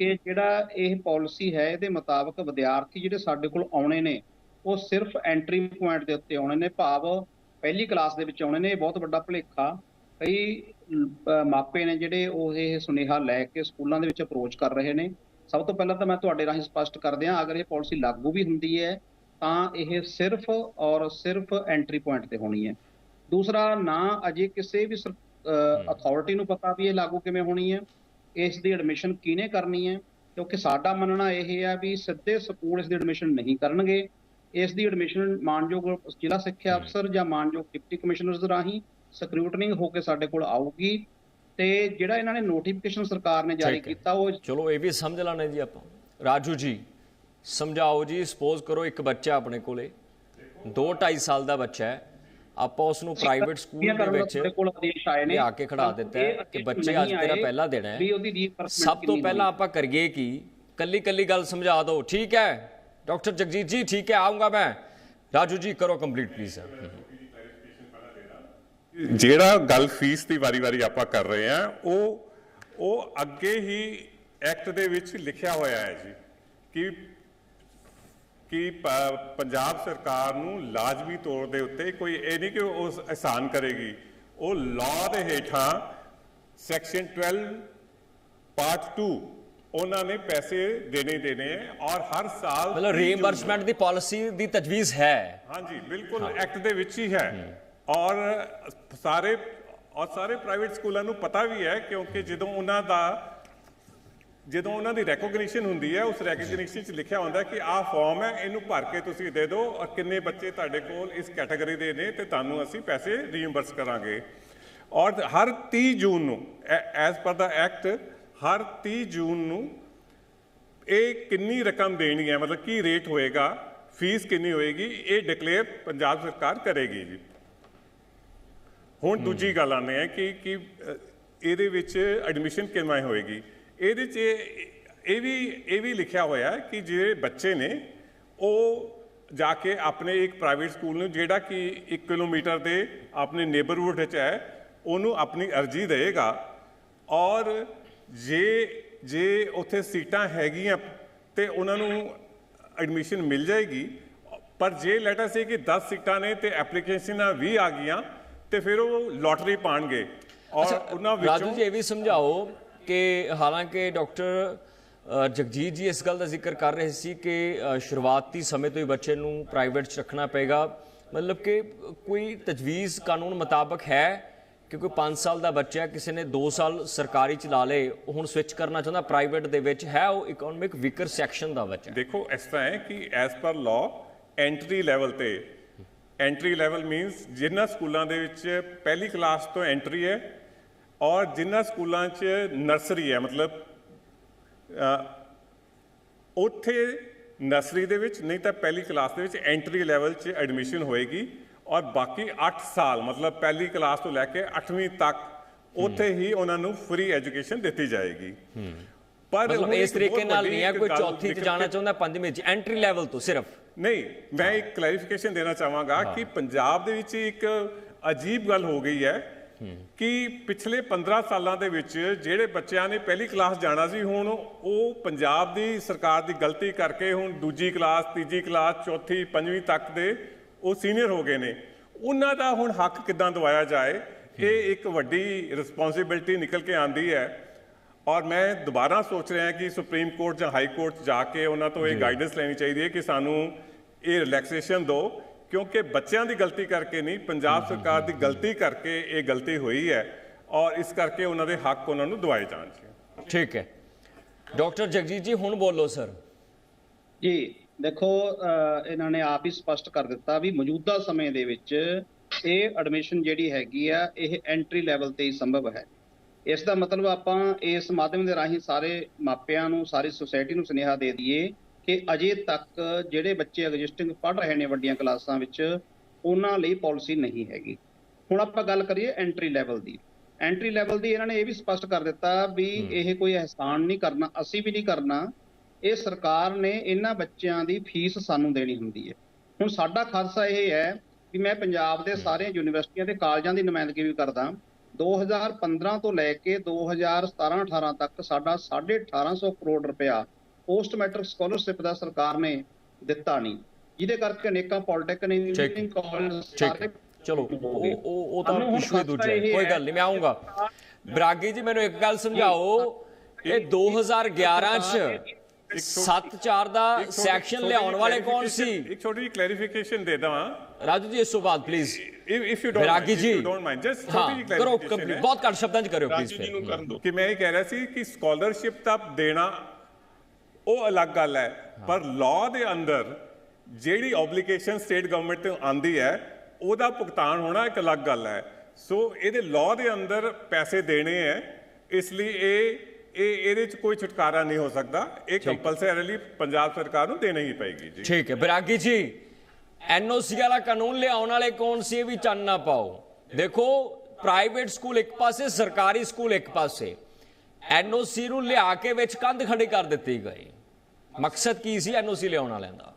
ਕਿ ਜਿਹੜਾ ਇਹ ਪਾਲਿਸੀ ਹੈ ਇਹਦੇ ਮੁਤਾਬਕ ਵਿਦਿਆਰਥੀ ਜਿਹੜੇ ਸਾਡੇ ਕੋਲ ਆਉਣੇ ਨੇ ਉਹ ਸਿਰਫ ਐਂਟਰੀ ਪੁਆਇੰਟ ਦੇ ਉੱਤੇ ਆਉਣੇ ਨੇ ਭਾਵ ਪਹਿਲੀ ਕਲਾਸ ਦੇ ਵਿੱਚ ਆਉਣੇ ਨੇ ਇਹ ਬਹੁਤ ਵੱਡਾ ਭੁਲੇਖਾ। ਕਈ ਮਾਪੇ ਨੇ ਜਿਹੜੇ ਉਹ ਇਹ ਸੁਨੇਹਾ ਲੈ ਕੇ ਸਕੂਲਾਂ ਦੇ ਵਿੱਚ ਅਪਰੋਚ ਕਰ ਰਹੇ ਨੇ। ਸਭ ਤੋਂ ਪਹਿਲਾਂ ਤਾਂ ਮੈਂ ਤੁਹਾਡੇ ਰਾਹੀਂ ਸਪਸ਼ਟ ਕਰ ਦਿਆਂ ਅਗਰ ਇਹ ਪਾਲਿਸੀ ਲਾਗੂ ਵੀ ਹੁੰਦੀ ਹੈ ਤਾਂ ਇਹ ਸਿਰਫ ਔਰ ਸਿਰਫ ਐਂਟਰੀ ਪੁਆਇੰਟ ਤੇ ਹੋਣੀ ਹੈ। ਦੂਸਰਾ ਨਾ ਅਜੇ ਕਿਸੇ ਵੀ ਅਥਾਰਟੀ ਨੂੰ ਪਤਾ ਵੀ ਇਹ ਲਾਗੂ ਕਿਵੇਂ ਹੋਣੀ ਹੈ ਇਸ ਦੀ ਐਡਮਿਸ਼ਨ ਕਿਹਨੇ ਕਰਨੀ ਹੈ ਕਿਉਂਕਿ ਸਾਡਾ ਮੰਨਣਾ ਇਹ ਹੈ ਵੀ ਸਿੱਧੇ ਸਕੂਲ ਇਸ ਦੀ ਐਡਮਿਸ਼ਨ ਨਹੀਂ ਕਰਨਗੇ। ਇਸ ਦੀ ਐਡਮਿਸ਼ਨ ਮਾਨਯੋਗ ਜ਼ਿਲ੍ਹਾ ਸਿੱਖਿਆ ਅਫਸਰ ਜਾਂ ਮਾਨਯੋਗ ਡਿਪਟੀ ਕਮਿਸ਼ਨਰਸ ਰਾਹੀਂ ਸਕਰੂਟਨਿੰਗ ਹੋ ਕੇ ਸਾਡੇ ਕੋਲ ਆਊਗੀ। ਤੇ ਜਿਹੜਾ ਇਹਨਾਂ ਨੇ ਨੋਟੀਫਿਕੇਸ਼ਨ ਸਰਕਾਰ ਨੇ ਜਾਰੀ। ਕੀਤਾ ਉਹ ਚਲੋ ਇਹ ਵੀ ਸਮਝ ਲਾਣੇ ਜੀ ਆਪਾਂ। ਰਾਜੂ ਜੀ ਸਮਝਾਓ ਜੀ ਸਪੋਜ਼ ਕਰੋ ਇੱਕ ਬੱਚਾ ਆਪਣੇ ਕੋਲੇ 2 2.5 ਸਾਲ ਦਾ ਬੱਚਾ ਹੈ ਆਪਾਂ ਉਸ ਨੂੰ ਪ੍ਰਾਈਵੇਟ ਸਕੂਲ ਦੇ ਵਿੱਚ ਤੁਹਾਡੇ ਕੋਲ ਆਦੇਸ਼ ਆਏ ਨੇ ਲਿਆ ਕੇ ਖੜਾ ਦਿੱਤਾ ਕਿ ਬੱਚੇ ਅੱਜ ਤੇਰਾ ਪਹਿਲਾ ਦਿਨ ਹੈ। ਸਭ ਤੋਂ ਪਹਿਲਾਂ ਆਪਾਂ ਕਰੀਏ ਕਿ? ਕੱਲੀ ਕੱਲੀ ਗੱਲ ਸਮਝਾ ਦਿਓ। ਠੀਕ ਹੈ? ਡਾਕਟਰ ਜਗਜੀਤ ਜੀ ਠੀਕ ਹੈ ਆਉਂਗਾ ਮੈਂ। ਰਾਜੂ ਜੀ ਕਰੋ ਕੰਪਲੀਟ ਪਲੀਜ਼ ਜਿਹੜਾ ਗੱਲ ਫੀਸ ਦੀ ਵਾਰੀ-ਵਾਰੀ ਆਪਾਂ ਕਰ ਰਹੇ ਹਾਂ ਉਹ ਉਹ ਅੱਗੇ ਹੀ ਐਕਟ ਦੇ ਵਿੱਚ ਲਿਖਿਆ ਹੋਇਆ ਹੈ ਜੀ ਕਿ ਕਿ ਪੰਜਾਬ ਸਰਕਾਰ ਨੂੰ ਲਾਜ਼ਮੀ ਤੌਰ ਦੇ ਉੱਤੇ ਕੋਈ ਇਹ ਨਹੀਂ ਕਿ ਉਸ ਆਸਾਨ ਕਰੇਗੀ। ਉਹ ਲਾਅ ਦੇ ਹੇਠਾਂ ਸੈਕਸ਼ਨ 12 ਪਾਰਟ 2 ਉਹਨਾਂ ਨੇ ਪੈਸੇ ਦੇਣੇ ਦੇਣੇ ਹੈ ਔਰ ਹਰ ਸਾਲ ਮਤਲਬ 30 ਜੂਨ ਨੂੰ- ਰੀਇੰਬਰਸਮੈਂਟ ਦੀ ਪਾਲਿਸੀ ਦੀ ਤਜਵੀਜ਼ ਹੈ। ਹਾਂਜੀ ਬਿਲਕੁਲ ਐਕਟ ਦੇ ਵਿੱਚ ਹੀ ਹੈ। ਔਰ ਸਾਰੇ ਔਰ ਸਾਰੇ ਪ੍ਰਾਈਵੇਟ ਸਕੂਲਾਂ ਨੂੰ ਪਤਾ ਵੀ ਹੈ ਕਿਉਂਕਿ ਜਦੋਂ ਉਹਨਾਂ ਦਾ ਜਦੋਂ ਉਹਨਾਂ ਦੀ ਰੈਕੋਗਨੀਸ਼ਨ ਹੁੰਦੀ ਹੈ ਉਸ ਰੈਕੋਗਨੀਸ਼ਨ 'ਚ ਲਿਖਿਆ ਹੁੰਦਾ ਕਿ ਆਹ ਫਾਰਮ ਹੈ ਇਹਨੂੰ ਭਰ ਕੇ ਤੁਸੀਂ ਦੇ ਦਿਓ ਔਰ ਕਿੰਨੇ ਬੱਚੇ ਤੁਹਾਡੇ ਕੋਲ ਇਸ ਕੈਟਾਗਰੀ ਦੇ ਨੇ ਤੇ ਤੁਹਾਨੂੰ ਅਸੀਂ ਪੈਸੇ ਰੀਇੰਬਰਸ ਕਰਾਂਗੇ। ਔਰ ਹਰ 30 ਜੂਨ ਨੂੰ ਐਜ਼ ਪਰ ਦਾ ਐਕਟ ਹਰ 30 ਜੂਨ ਨੂੰ ਇਹ ਕਿੰਨੀ ਰਕਮ ਦੇਣੀ ਹੈ ਮਤਲਬ ਕੀ ਰੇਟ ਹੋਏਗਾ ਫੀਸ ਕਿੰਨੀ ਹੋਏਗੀ ਇਹ ਡਿਕਲੇਅਰ ਪੰਜਾਬ ਸਰਕਾਰ ਕਰੇਗੀ ਜੀ। ਹੁਣ ਦੂਜੀ ਗੱਲ ਆਨੇ ਹੈ ਕਿ ਕਿ ਇਹਦੇ ਵਿੱਚ ਐਡਮਿਸ਼ਨ ਕਿਵੇਂ ਹੋਏਗੀ? ਇਹਦੇ 'ਚ ਇਹ ਵੀ ਇਹ ਵੀ ਲਿਖਿਆ ਹੋਇਆ ਹੈ ਕਿ ਜਿਹੜੇ ਬੱਚੇ ਨੇ ਉਹ ਜਾ ਕੇ ਆਪਣੇ ਇੱਕ ਪ੍ਰਾਈਵੇਟ ਸਕੂਲ ਨੂੰ ਜਿਹੜਾ ਕਿ 1 ਕਿਲੋਮੀਟਰ ਦੇ ਆਪਣੇ ਨੇਬਰਹੁੱਡ 'ਚ ਹੈ ਉਹਨੂੰ ਆਪਣੀ ਅਰਜ਼ੀ ਦੇਏਗਾ ਔਰ ਜੇ ਜੇ ਉੱਥੇ ਸੀਟਾਂ ਹੈਗੀਆਂ ਤੇ ਉਹਨਾਂ ਨੂੰ ਐਡਮਿਸ਼ਨ ਮਿਲ ਜਾਏਗੀ ਪਰ ਜੇ ਲੈਟਰ ਸੇ ਕਿ 10 ਸੀਟਾਂ ਨੇ ਤੇ ਐਪਲੀਕੇਸ਼ਨਾਂ 20 ਆ ਗਈਆਂ ਤੇ ਫਿਰ ਉਹ ਲੋਟਰੀ ਪਾਣਗੇ। ਔਰ ਉਹਨਾਂ ਰਾਜੂ ਵਿੱਚੋਂ ਜੀ ਇਹ ਵੀ ਸਮਝਾਓ ਕਿ ਹਾਲਾਂਕਿ ਡਾਕਟਰ ਜਗਜੀਤ ਜੀ ਇਸ ਗੱਲ ਦਾ ਜ਼ਿਕਰ ਕਰ ਰਹੇ ਸੀ ਕਿ ਸ਼ੁਰੂਆਤੀ ਸਮੇਂ ਤੋਂ ਹੀ ਬੱਚੇ ਨੂੰ ਪ੍ਰਾਈਵੇਟ 'ਚ ਰੱਖਣਾ ਪਏਗਾ। ਮਤਲਬ ਕਿ ਕੋਈ ਤਜਵੀਜ਼ ਕਾਨੂੰਨ ਮੁਤਾਬਕ ਹੈ ਕਿ ਕੋਈ 5 ਸਾਲ ਦਾ ਬੱਚਾ ਕਿਸੇ ਨੇ 2 ਸਾਲ ਸਰਕਾਰੀ ਚ ਲਾ ਲੇ ਹੁਣ ਸਵਿਚ ਕਰਨਾ ਚਾਹੁੰਦਾ, ਪ੍ਰਾਈਵੇਟ ਦੇ ਵਿੱਚ ਹੈ, ਉਹ ਇਕਨੋਮਿਕ ਵੀਕਰ ਸੈਕਸ਼ਨ ਦਾ ਬੱਚਾ ਦੇਖੋ, ਇਸ ਤਰ੍ਹਾਂ ਹੈ ਕਿ as per law entry level ਤੇ ਐਂਟਰੀ ਲੈਵਲ ਮੀਨਸ ਜਿਨ੍ਹਾਂ ਸਕੂਲਾਂ ਦੇ ਵਿੱਚ ਪਹਿਲੀ ਕਲਾਸ ਤੋਂ ਐਂਟਰੀ ਹੈ ਔਰ ਜਿਨ੍ਹਾਂ ਸਕੂਲਾਂ 'ਚ ਨਰਸਰੀ ਹੈ ਮਤਲਬ ਉੱਥੇ ਨਰਸਰੀ ਦੇ ਵਿੱਚ ਨਹੀਂ ਤਾਂ ਪਹਿਲੀ ਕਲਾਸ ਦੇ ਵਿੱਚ ਐਂਟਰੀ ਲੈਵਲ 'ਚ ਐਡਮਿਸ਼ਨ ਹੋਏਗੀ ਔਰ ਬਾਕੀ 8 ਸਾਲ ਮਤਲਬ ਪਹਿਲੀ ਕਲਾਸ ਤੋਂ ਲੈ ਕੇ 8ਵੀਂ ਤੱਕ ਉੱਥੇ ਹੀ ਉਹਨਾਂ ਨੂੰ ਫ੍ਰੀ ਐਜੂਕੇਸ਼ਨ ਦਿੱਤੀ ਜਾਏਗੀ। ਪਰ ਇਸ ਤਰੀਕੇ ਨਾਲ ਨਹੀਂ ਹੈ ਕੋਈ ਚੌਥੀ ਚ ਜਾਣਾ ਚਾਹੁੰਦਾ ਪੰਜਵੀਂ ਚ ਐਂਟਰੀ ਲੈਵਲ ਤੋਂ ਸਿਰਫ? ਨਹੀਂ ਮੈਂ ਇੱਕ ਕਲੈਰੀਫਿਕੇਸ਼ਨ ਦੇਣਾ ਚਾਹਾਂਗਾ ਕਿ ਪੰਜਾਬ ਦੇ ਵਿੱਚ ਇੱਕ ਅਜੀਬ ਗੱਲ ਹੋ ਗਈ ਹੈ ਕਿ ਪਿਛਲੇ 15 ਸਾਲਾਂ ਦੇ ਵਿੱਚ ਜਿਹੜੇ ਬੱਚਿਆਂ ਨੇ ਪਹਿਲੀ ਕਲਾਸ ਜਾਣਾ ਸੀ ਹੁਣ ਉਹ ਪੰਜਾਬ ਦੀ ਸਰਕਾਰ ਦੀ ਗਲਤੀ ਕਰਕੇ ਹੁਣ ਦੂਜੀ ਕਲਾਸ ਤੀਜੀ ਕਲਾਸ ਚੌਥੀ ਪੰਜਵੀਂ ਤੱਕ ਦੇ ਉਹ ਸੀਨੀਅਰ ਹੋ ਗਏ ਨੇ। ਉਹਨਾਂ ਦਾ ਹੁਣ ਹੱਕ ਕਿੱਦਾਂ ਦਵਾਇਆ ਜਾਏ ਇਹ ਇੱਕ ਵੱਡੀ ਰਿਸਪੌਂਸਿਬਿਲਟੀ ਨਿਕਲ ਕੇ ਆਂਦੀ ਹੈ। ਔਰ ਮੈਂ ਦੁਬਾਰਾ ਸੋਚ ਰਿਹਾ ਕਿ ਸੁਪਰੀਮ ਕੋਰਟ ਜਾਂ ਹਾਈ ਕੋਰਟ ਜਾ ਕੇ ਉਹਨਾਂ ਤੋਂ ਇਹ ਗਾਈਡੈਂਸ ਲੈਣੀ ਚਾਹੀਦੀ ਹੈ ਕਿ ਸਾਨੂੰ ਇਹ ਰਿਲੈਕਸੇਸ਼ਨ ਦਿਓ। ਕਿਉਂਕਿ ਬੱਚਿਆਂ ਦੀ ਗਲਤੀ ਕਰਕੇ ਨਹੀਂ ਪੰਜਾਬ ਸਰਕਾਰ ਦੀ ਗਲਤੀ ਕਰਕੇ ਇਹ ਗਲਤੀ ਹੋਈ ਹੈ ਔਰ ਇਸ ਕਰਕੇ ਉਹਨਾਂ ਦੇ ਹੱਕ ਉਹਨਾਂ ਨੂੰ ਦਵਾਏ ਜਾਣ ਜੀ ਠੀਕ ਹੈ। ਡਾਕਟਰ ਜਗਜੀਤ ਜੀ ਹੁਣ ਬੋਲੋ ਸਰ। ਜੀ ਦੇਖੋ ਇਹਨਾਂ ਨੇ ਆਪ ਹੀ ਸਪਸ਼ਟ ਕਰ ਦਿੱਤਾ ਵੀ ਮੌਜੂਦਾ ਸਮੇਂ ਦੇ ਵਿੱਚ ਇਹ ਐਡਮਿਸ਼ਨ ਜਿਹੜੀ ਹੈਗੀ ਆ ਇਹ ਐਂਟਰੀ ਲੈਵਲ ਤੇ ਹੀ ਸੰਭਵ ਹੈ। ਇਸ ਦਾ ਮਤਲਬ ਆਪਾਂ ਇਸ ਮਾਧਿਅਮ ਦੇ ਰਾਹੀਂ ਸਾਰੇ ਮਾਪਿਆਂ ਨੂੰ ਸਾਰੀ ਸੁਸਾਇਟੀ ਨੂੰ ਸੁਨੇਹਾ ਦੇ ਦਈਏ ਕਿ ਅਜੇ ਤੱਕ ਜਿਹੜੇ ਬੱਚੇ ਐਗਜ਼ਿਸਟਿੰਗ ਪੜ੍ਹ ਰਹੇ ਨੇ ਵੱਡੀਆਂ ਕਲਾਸਾਂ ਵਿੱਚ ਉਹਨਾਂ ਲਈ ਪਾਲਿਸੀ ਨਹੀਂ ਹੈਗੀ। ਹੁਣ ਆਪਾਂ ਗੱਲ ਕਰੀਏ ਐਂਟਰੀ ਲੈਵਲ ਦੀ। ਐਂਟਰੀ ਲੈਵਲ ਦੀ ਇਹਨਾਂ ਨੇ ਇਹ ਵੀ ਸਪਸ਼ਟ ਕਰ ਦਿੱਤਾ ਵੀ ਇਹ ਕੋਈ ਅਹਿਸਾਨ ਨਹੀਂ ਕਰਨਾ ਅਸੀਂ ਵੀ ਨਹੀਂ ਕਰਨਾ। ਇਹ ਸਰਕਾਰ ਨੇ ਇਹਨਾਂ ਬੱਚਿਆਂ ਦੀ ਫੀਸ ਸਾਨੂੰ ਦੇਣੀ ਹੁੰਦੀ ਹੈ। ਹੁਣ ਸਾਡਾ ਖਾਲਸਾ ਇਹ ਹੈ ਕਿ ਮੈਂ ਪੰਜਾਬ ਦੇ ਸਾਰੇ ਯੂਨੀਵਰਸਿਟੀਆਂ ਤੇ ਕਾਲਜਾਂ ਦੀ ਨੁਮਾਇੰਦਗੀ ਵੀ ਕਰਦਾ। 2015 ਤੋਂ ਲੈ ਕੇ 2017-18 ਤੱਕ ਸਾਡਾ 1850 ਕਰੋੜ ਰੁਪਇਆ ਪੋਸਟ ਮੈਟ੍ਰਿਕ ਸਕਾਲਰਸ਼ਿਪ ਦਾ ਸਰਕਾਰ ਨੇ ਦਿੱਤਾ ਨਹੀਂ। ਜਿਹਦੇ ਕਰਕੇ ਅਨੇਕਾਂ ਪੋਲੀਟੈਕਨਿਕ ਇੰਜੀਨੀਅਰਿੰਗ ਕਾਲਜ ਸਾਰੇ ਚਲੋ ਉਹ ਉਹ ਤਾਂ ਇਸ਼ੂ ਦੂਜਾ ਕੋਈ ਗੱਲ ਨਹੀਂ ਮੈਂ ਆਉਂਗਾ। ਬਰਾਗੀ ਜੀ ਮੈਨੂੰ ਇੱਕ ਗੱਲ ਸਮਝਾਓ। ਇਹ 2011 ਚ 7-4 ਦਾ ਸੈਕਸ਼ਨ ਲਿਆਉਣ ਵਾਲੇ ਕੌਣ ਸੀ? ਇੱਕ ਛੋਟੀ ਜਿਹੀ ਕਲੈਰੀਫਿਕੇਸ਼ਨ ਦੇ ਦਵਾਂ। ਰਾਜੂ ਜੀ ਇਸ ਤੋਂ ਬਾਅਦ please if you don't Bairagi ji. Don't mind just ਛੋਟੀ ਜਿਹੀ ਕਰੋ। ਬਹੁਤ ਘੱਟ ਸ਼ਬਦਾਂ ਚ ਕਰਿਓ ਪਲੀਜ਼ ਰਾਜੂ ਜੀ ਨੂੰ ਕਰਨ ਦਿਓ। ਕਿ ਮੈਂ ਇਹ ਕਹਿ ਰਿਹਾ ਸੀ ਕਿ ਸਕਾਲਰਸ਼ਿਪ ਤਾਂ ਦੇਣਾ ਉਹ ਅਲੱਗ ਗੱਲ ਹੈ। ਪਰ ਲਾਅ ਦੇ ਅੰਦਰ ਜਿਹੜੀ ਆਬਲੀਗੇਸ਼ਨ ਸਟੇਟ ਗਵਰਨਮੈਂਟ ਤੇ ਆਂਦੀ ਹੈ ਉਹਦਾ ਭੁਗਤਾਨ ਹੋਣਾ ਇੱਕ ਅਲੱਗ ਗੱਲ ਹੈ। ਸੋ ਇਹਦੇ ਲਾਅ ਦੇ ਅੰਦਰ ਪੈਸੇ ਦੇਣੇ ਹੈ ਇਸ ਲਈ ਇਹ ਇਹ ਇਹਦੇ ਚ ਕੋਈ ਛੁਟਕਾਰਾ ਨਹੀਂ ਹੋ ਸਕਦਾ। ਇਹ ਕੰਪਲਸਰੀਲੀ ਪੰਜਾਬ ਸਰਕਾਰ ਨੂੰ ਦੇਣਾ ਹੀ ਪਏਗੀ ਜੀ। ਠੀਕ ਹੈ। ਬਰਾਗੀ ਜੀ ਐਨਓਸੀ ਵਾਲਾ ਕਾਨੂੰਨ ਲਿਆਉਣ ਵਾਲੇ ਕੌਣ ਸੀ ਇਹ ਵੀ ਚਾਨਣਾ ਪਾਓ। ਦੇਖੋ ਪ੍ਰਾਈਵੇਟ ਸਕੂਲ ਇੱਕ ਪਾਸੇ ਸਰਕਾਰੀ ਸਕੂਲ ਇੱਕ ਪਾਸੇ। ਐਨਓਸੀ ਨੂੰ ਲਿਆ ਕੇ ਵਿੱਚ ਕੰਧ ਖੜੀ ਕਰ ਦਿੱਤੀ ਗਈ। ਮਕਸਦ ਕੀ ਸੀ ਐਨਓਸੀ ਲਿਆਉਣ ਵਾਲਿਆਂ ਦਾ?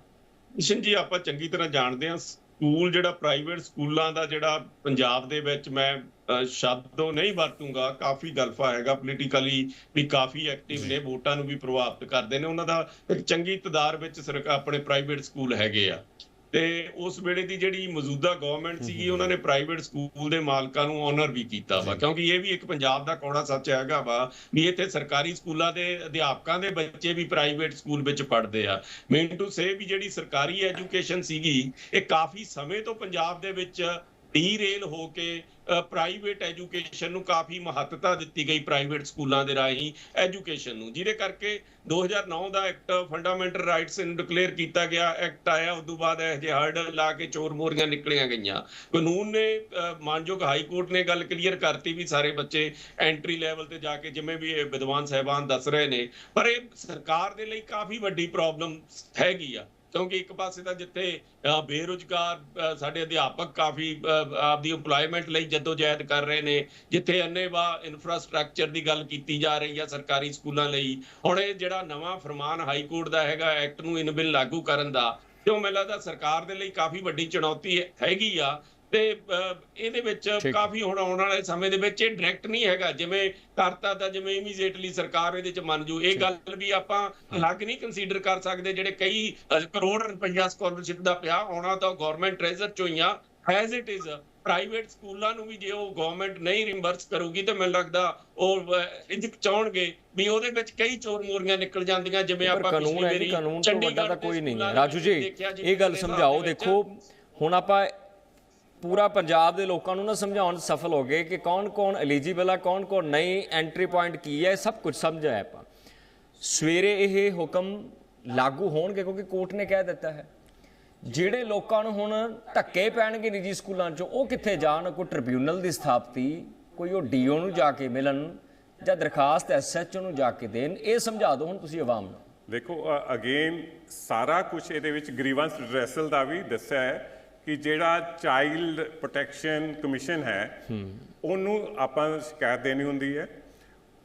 ਕਿਸ਼ਨ ਜੀ ਆਪਾਂ ਚੰਗੀ ਤਰ੍ਹਾਂ ਜਾਣਦੇ ਹਾਂ ਸਕੂਲ ਜਿਹੜਾ ਪ੍ਰਾਈਵੇਟ ਸਕੂਲਾਂ ਦਾ ਜਿਹੜਾ ਪੰਜਾਬ ਦੇ ਵਿੱਚ ਮੈਂ ਅ, ਸ਼ਬਦ ਨਹੀਂ ਵਰਤੂੰਗਾ ਕਾਫੀ ਗਲਫਾ ਹੈਗਾ ਪੋਲੀਟੀਕਲੀ ਵੀ ਕਾਫੀ ਐਕਟਿਵ ਨੇ ਵੋਟਾਂ ਨੂੰ ਵੀ ਪ੍ਰਭਾਵਿਤ ਕਰਦੇ ਨੇ। ਉਹਨਾਂ ਦਾ ਇੱਕ ਚੰਗੀ ਤਦਾਰ ਵਿੱਚ ਸਰਕਾਰ ਆਪਣੇ ਪ੍ਰਾਈਵੇਟ ਸਕੂਲ ਹੈਗੇ ਆ। ਤੇ ਉਸ ਵੇਲੇ ਦੀ ਜਿਹੜੀ ਮੌਜੂਦਾ ਗਵਰਨਮੈਂਟ ਸੀਗੀ ਉਹਨਾਂ ਨੇ ਪ੍ਰਾਈਵੇਟ ਸਕੂਲ ਦੇ ਮਾਲਕਾਂ ਨੂੰ ਆਨਰ ਵੀ ਕੀਤਾ ਵਾ। ਕਿਉਂਕਿ ਇਹ ਵੀ ਇੱਕ ਪੰਜਾਬ ਦਾ ਕੌੜਾ ਸੱਚ ਹੈਗਾ ਵਾ ਵੀ ਇੱਥੇ ਸਰਕਾਰੀ ਸਕੂਲਾਂ ਦੇ ਅਧਿਆਪਕਾਂ ਦੇ ਬੱਚੇ ਵੀ ਪ੍ਰਾਈਵੇਟ ਸਕੂਲ ਵਿੱਚ ਪੜ੍ਹਦੇ ਆ। ਮੀਨ ਟੂ ਸੇ ਵੀ ਜਿਹੜੀ ਸਰਕਾਰੀ ਐਜੂਕੇਸ਼ਨ ਸੀਗੀ ਇਹ ਕਾਫੀ ਸਮੇਂ ਤੋਂ ਪੰਜਾਬ ਦੇ ਵਿੱਚ ਡੀਰੇਲ ਹੋ ਕੇ ਪ੍ਰਾਈਵੇਟ ਐਜੂਕੇਸ਼ਨ ਨੂੰ ਕਾਫੀ ਮਹੱਤਤਾ ਦਿੱਤੀ ਗਈ ਪ੍ਰਾਈਵੇਟ ਸਕੂਲਾਂ ਦੇ ਰਾਹੀਂ ਐਜੂਕੇਸ਼ਨ ਨੂੰ। ਜਿਹਦੇ ਕਰਕੇ 2009 ਦਾ ਐਕਟ ਫੰਡਾਮੈਂਟਲ ਰਾਈਟਸ ਨੂੰ ਡਿਕਲੇਅਰ ਕੀਤਾ ਗਿਆ। ਐਕਟ ਆਇਆ, ਉਸ ਤੋਂ ਬਾਅਦ ਇਹ ਜਿਹੇ ਹਰਡਲ ਲਾ ਕੇ ਚੋਰ ਮੋਰੀਆਂ ਨਿਕਲੀਆਂ ਗਈਆਂ। ਕਾਨੂੰਨ ਨੇ ਮਾਨਯੋਗ ਹਾਈ ਕੋਰਟ ਨੇ ਗੱਲ ਕਲੀਅਰ ਕਰਤੀ ਵੀ ਸਾਰੇ ਬੱਚੇ ਐਂਟਰੀ ਲੈਵਲ ਤੇ ਜਾ ਕੇ ਜਿਵੇਂ ਵੀ ਇਹ ਵਿਦਵਾਨ ਸਹਿਬਾਨ ਦੱਸ ਰਹੇ ਨੇ। ਪਰ ਇਹ ਸਰਕਾਰ ਦੇ ਲਈ ਕਾਫੀ ਵੱਡੀ ਪ੍ਰੋਬਲਮ ਹੈਗੀ ਆ। ਕਿਉਂਕਿ ਇੱਕ ਪਾਸੇ ਤਾਂ ਜਿੱਥੇ ਅਹ, ਬੇਰੁਜ਼ਗਾਰ ਸਾਡੇ ਅਧਿਆਪਕ ਕਾਫੀ ਆਪਦੀ EMPLOYMENT ਲਈ ਜਦੋਜਹਿਦ ਕਰ ਰਹੇ ਨੇ ਜਿੱਥੇ ਅੰਨੇਵਾ ਇਨਫਰਾਸਟ੍ਰਕਚਰ ਦੀ ਗੱਲ ਕੀਤੀ ਜਾ ਰਹੀ ਆ ਸਰਕਾਰੀ ਸਕੂਲਾਂ ਲਈ। ਹੁਣ ਇਹ ਜਿਹੜਾ ਨਵਾਂ ਫਰਮਾਨ ਹਾਈ ਕੋਰਟ ਦਾ ਹੈਗਾ ਐਕਟ ਨੂੰ ਇਨ ਬਿਲ ਲਾਗੂ ਕਰਨ ਦਾ ਤੇ ਉਹ ਮੈਨੂੰ ਲੱਗਦਾ ਸਰਕਾਰ ਦੇ ਲਈ ਕਾਫੀ ਵੱਡੀ ਚੁਣੌਤੀ ਹੈਗੀ ਆ। ਤੇ ਇਹਦੇ ਵਿੱਚ। ਕਾਫੀ ਹੁਣ ਆਉਣ ਵਾਲੇ ਸਮੇਂ ਦੇ ਵਿੱਚ ਇਹ ਡਾਇਰੈਕਟ ਨਹੀਂ ਹੈਗਾ ਜਿਵੇਂ ਕਰਤਾ ਤਾਂ ਜਿਵੇਂ ਇਮੀਡੀਏਟਲੀ ਸਰਕਾਰ ਇਹਦੇ ਚ ਮੰਨ ਜੂ ਇਹ ਗੱਲ ਵੀ ਆਪਾਂ ਅਲੱਗ ਨਹੀਂ ਕੰਸੀਡਰ ਕਰ ਸਕਦੇ ਜਿਹੜੇ ਕਈ ਕਰੋੜ ਰੁਪਈਆ ਸਕਾਲਰਸ਼ਿਪ ਦਾ ਪਿਆ ਆਉਣਾ ਤਾਂ ਗਵਰਨਮੈਂਟ ਟ੍ਰੇਜ਼ਰ ਚੋਂ ਹੀ ਆ ਐਜ਼ ਇਟ ਇਜ਼ ਪ੍ਰਾਈਵੇਟ ਸਕੂਲਾਂ ਨੂੰ ਵੀ ਜੇ ਉਹ ਗਵਰਨਮੈਂਟ ਨਹੀਂ ਰਿੰਬਰਸ ਕਰੂਗੀ ਤਾਂ ਮੈਨੂੰ ਲੱਗਦਾ ਉਹ ਇਜਿਕ ਚਾਹਣਗੇ ਵੀ ਉਹਦੇ ਵਿੱਚ ਕਈ ਚੋਰ ਮੋਰੀਆਂ ਨਿਕਲ ਜਾਂਦੀਆਂ ਜਿਵੇਂ ਆਪਾਂ ਕਾਨੂੰਨ ਹੈ ਕਾਨੂੰਨ ਤੋਂ ਵੱਡਾ ਤਾਂ ਦੇ ਕੋਈ ਨਹੀਂ ਹੈ ਦੇ ਰਾਜੂ ਜੀ ਇਹ ਗੱਲ ਸਮਝਾਓ ਦੇ। ਦੇਖੋ ਹੁਣ ਆਪਾਂ ਪੂਰਾ ਪੰਜਾਬ ਦੇ ਲੋਕਾਂ ਨੂੰ ਨਾ ਸਮਝਾਉਣ ਸਫਲ ਹੋ ਗਏ ਕਿ ਕੌਣ-ਕੌਣ ਐਲੀਜੀਬਲ ਆ ਕੌਣ-ਕੌਣ ਨਹੀਂ ਐਂਟਰੀ ਪੁਆਇੰਟ ਕੀ ਹੈ ਸਭ ਕੁਝ ਸਮਝਾਇਆ ਆਪਾਂ। ਸਵੇਰੇ ਇਹ ਹੁਕਮ ਲਾਗੂ ਹੋਣਗੇ ਕਿਉਂਕਿ ਕੋਰਟ ਨੇ ਕਹਿ ਦਿੱਤਾ ਹੈ। ਜਿਹੜੇ ਲੋਕਾਂ ਨੂੰ ਹੁਣ ਧੱਕੇ ਪੈਣਗੇ ਨਿੱਜੀ ਸਕੂਲਾਂ 'ਚੋਂ, ਉਹ ਕਿੱਥੇ ਜਾਣ? ਕੋਈ ਟ੍ਰਿਬਿਊਨਲ ਦੀ ਸਥਾਪਤੀ, ਕੋਈ ਉਹ ਡੀਓ ਨੂੰ ਜਾ ਕੇ ਮਿਲਣ ਜਾਂ ਦਰਖਾਸਤ ਐਸਐਚਓ ਨੂੰ ਜਾ ਕੇ ਦੇਣ, ਇਹ ਸਮਝਾ ਦਿਓ, ਹੁਣ ਤੁਸੀਂ ਆਵਾਮ ਨੂੰ। ਦੇਖੋ ਅਗੇਨ ਸਾਰਾ ਕੁਝ ਇਹਦੇ ਵਿੱਚ ਗ੍ਰੀਵੈਂਸ ਰਿਡਰੈਸਲ ਦਾ ਵੀ ਦੱਸਿਆ ਹੈ। ਕਿ ਜਿਹੜਾ ਚਾਈਲਡ ਪ੍ਰੋਟੈਕਸ਼ਨ ਕਮਿਸ਼ਨ ਹੈ ਉਹਨੂੰ ਆਪਾਂ ਸ਼ਿਕਾਇਤ ਦੇਣੀ ਹੁੰਦੀ ਹੈ।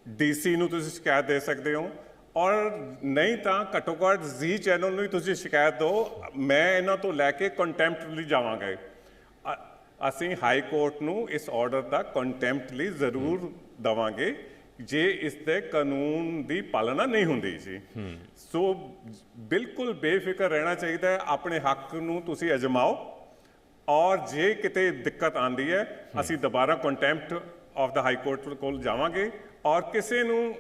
ਡੀਸੀ ਨੂੰ ਤੁਸੀਂ ਸ਼ਿਕਾਇਤ ਦੇ ਸਕਦੇ ਹੋ। ਔਰ ਨਹੀਂ ਤਾਂ ਘੱਟੋ ਘੱਟ ਜ਼ੀ ਚੈਨਲ ਨੂੰ ਹੀ ਤੁਸੀਂ ਸ਼ਿਕਾਇਤ ਦਿਓ। ਮੈਂ ਇਹਨਾਂ ਤੋਂ ਲੈ ਕੇ ਕੰਟੈਂਪਟ ਲਈ ਜਾਵਾਂਗਾ ਅਸੀਂ ਹਾਈ ਕੋਰਟ ਨੂੰ ਇਸ ਆਰਡਰ ਦਾ ਕੰਟੈਂਪਟ ਲਈ ਜ਼ਰੂਰ ਦਵਾਂਗੇ ਜੇ ਇਸ ਦੇ ਕਾਨੂੰਨ ਦੀ ਪਾਲਣਾ ਨਹੀਂ ਹੁੰਦੀ ਜੀ। ਸੋ ਬਿਲਕੁਲ ਬੇਫਿਕਰ ਰਹਿਣਾ ਚਾਹੀਦਾ ਹੈ। ਆਪਣੇ ਹੱਕ ਨੂੰ ਤੁਸੀਂ ਅਜਮਾਓ। ਔਰ ਜੇ ਕਿਤੇ ਦਿੱਕਤ ਆਂਦੀ ਹੈ ਅਸੀਂ ਦੁਬਾਰਾ ਕੰਟੈਂਪਟ ਆਫ ਦਾ ਹਾਈ ਕੋਰਟ ਕੋਲ ਜਾਵਾਂਗੇ ਔਰ ਕਿਸੇ ਨੂੰ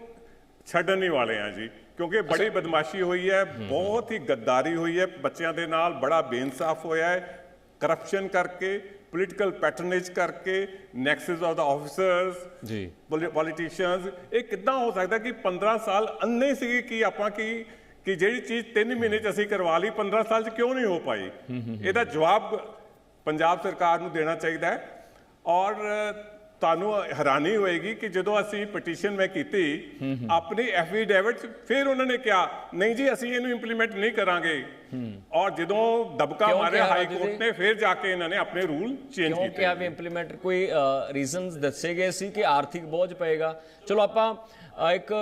ਛੱਡਣ ਨਹੀਂ ਵਾਲੇ ਆ ਜੀ ਕਿਉਂਕਿ ਬੜੀ ਬਦਮਾਸ਼ੀ ਹੋਈ ਹੈ ਬਹੁਤ ਹੀ ਗੱਦਾਰੀ ਹੋਈ ਹੈ ਬੱਚਿਆਂ ਦੇ ਨਾਲ ਬੜਾ ਬੇਇਨਸਾਫ ਹੋਇਆ ਹੈ ਕਰਪਸ਼ਨ ਕਰਕੇ ਪੋਲੀਟੀਕਲ ਪੈਟਰਨੇਜ ਕਰਕੇ ਨੈਕਸਸ ਆਫ ਦਾ ਆਫੀਸਰਸ ਜੀ। ਪੋਲੀਟੀਸ਼ੀਅਨਸ ਇਹ ਕਿੱਦਾਂ ਹੋ ਸਕਦਾ ਕਿ 15 ਸਾਲ ਅੰਨੇ ਸੀ ਕਿ ਆਪਾਂ ਕੀ ਕਿ ਜਿਹੜੀ ਚੀਜ਼ 3 ਮਹੀਨੇ ਚ ਅਸੀਂ ਕਰਵਾ ਲਈ 15 ਸਾਲ ਚ ਕਿਉਂ ਨਹੀਂ ਹੋ ਪਾਈ? ਇਹਦਾ ਜਵਾਬ ਪੰਜਾਬ ਸਰਕਾਰ ਨੂੰ ਦੇਣਾ ਚਾਹੀਦਾ ਹੈ। ਔਰ ਤੁਹਾਨੂੰ ਹੈਰਾਨੀ ਹੋਏਗੀ ਕਿ ਜਦੋਂ ਅਸੀਂ ਪਟੀਸ਼ਨ ਮੈਂ ਕੀਤੀ ਆਪਣੀ ਐਫੀਡੇਵਿਟ ਫਿਰ ਉਹਨਾਂ ਨੇ ਕਿਹਾ ਨਹੀਂ ਜੀ ਅਸੀਂ ਇਹਨੂੰ ਇੰਪਲੀਮੈਂਟ ਨਹੀਂ ਕਰਾਂਗੇ। ਔਰ ਜਦੋਂ ਦਬਕਾ ਮਾਰਿਆ ਹਾਈ ਕੋਰਟ? ਨੇ ਫਿਰ ਜਾ ਕੇ ਇਹਨਾਂ ਨੇ ਆਪਣੇ ਰੂਲ ਚੇਂਜ ਕੀਤੇ। ਕਿਹਾ ਵੀ ਇੰਪਲੀਮੈਂਟ ਕੋਈ ਰੀਜ਼ਨਸ ਦੱਸੇ ਗਏ ਸੀ ਕਿ ਆਰਥਿਕ ਬੋਝ ਪਏਗਾ? ਚਲੋ ਆਪਾਂ ਇੱਕ